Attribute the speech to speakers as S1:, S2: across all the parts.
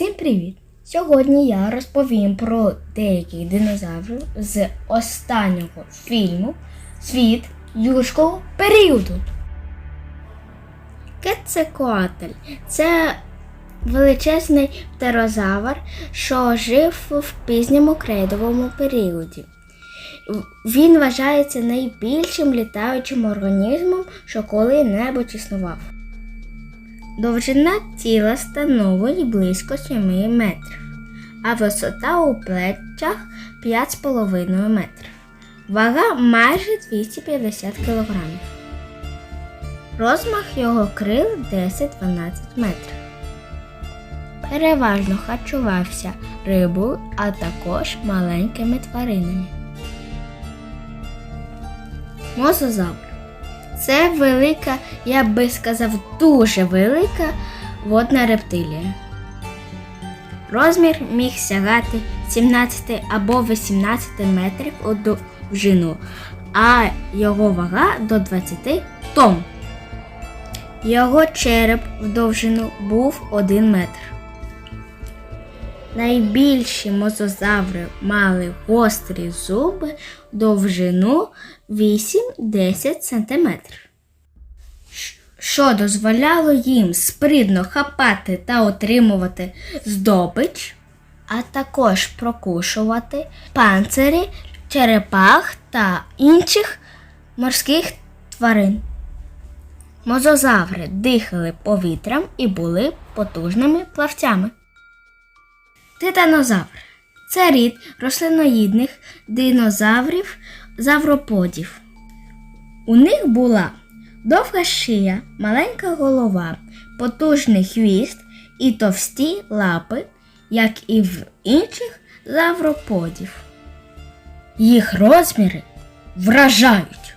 S1: Усім привіт! Сьогодні я розповім про деяких динозаврів з останнього фільму Світ юрського періоду. Кецекоатль це величезний птерозавр, що жив в пізньому крейдовому періоді. Він вважається найбільшим літаючим організмом, що коли-небудь існував. Довжина тіла становить близько 7 метрів, а висота у плечах 5,5 метрів. Вага майже 250 кг. Розмах його крил 10-12 метрів. Переважно харчувався рибою, а також маленькими тваринами. Мозазавр. Це велика, я би сказав, дуже велика водна рептилія. Розмір міг сягати 17 або 18 метрів у довжину, а його вага до 20 тонн. Його череп в довжину був 1 метр. Найбільші мозозаври мали гострі зуби довжину 8-10 см, що дозволяло їм спритно хапати та отримувати здобич, а також прокушувати панцирі, черепах та інших морських тварин. Мозозаври дихали повітрям і були потужними плавцями. Титанозавр це рід рослиноїдних динозаврів завроподів. У них була довга шия, маленька голова, потужний хвіст і товсті лапи, як і в інших завроподів. Їх розміри вражають.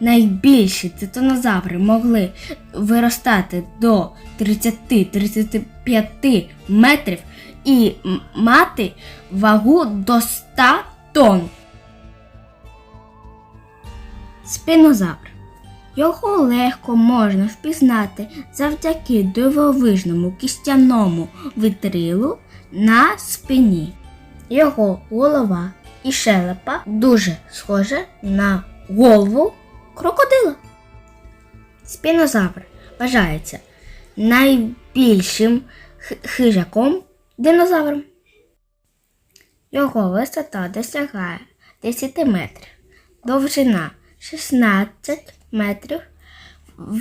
S1: Найбільші титанозаври могли виростати до 30-35 метрів і мати вагу до 100 тонн. Спінозавр. Його легко можна впізнати завдяки дивовижному кістяному вітрилу на спині. Його голова і шелепа дуже схожі на голову крокодила. Спінозавр вважається найбільшим хижаком динозавром. Його висота досягає 10 метрів, довжина 16 метрів,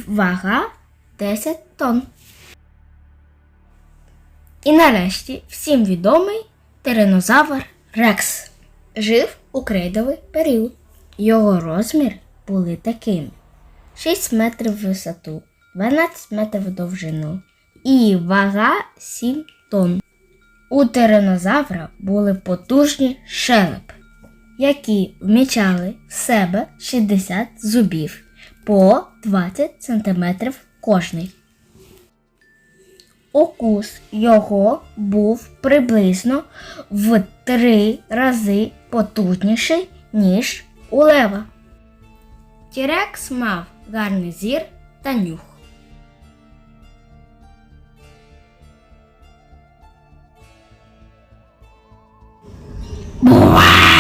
S1: вага 10 тонн. І нарешті всім відомий тиранозавр Рекс жив у крейдовий період. Його розмір були такими: 6 метрів висоту, 12 метрів довжину і вага 7 тонн. У тиранозавра були потужні шелепи, які вмічали в себе 60 зубів по 20 см кожний. Укус його був приблизно в три рази потужніший, ніж у лева. Тірекс мав гарний зір та нюх. Буа!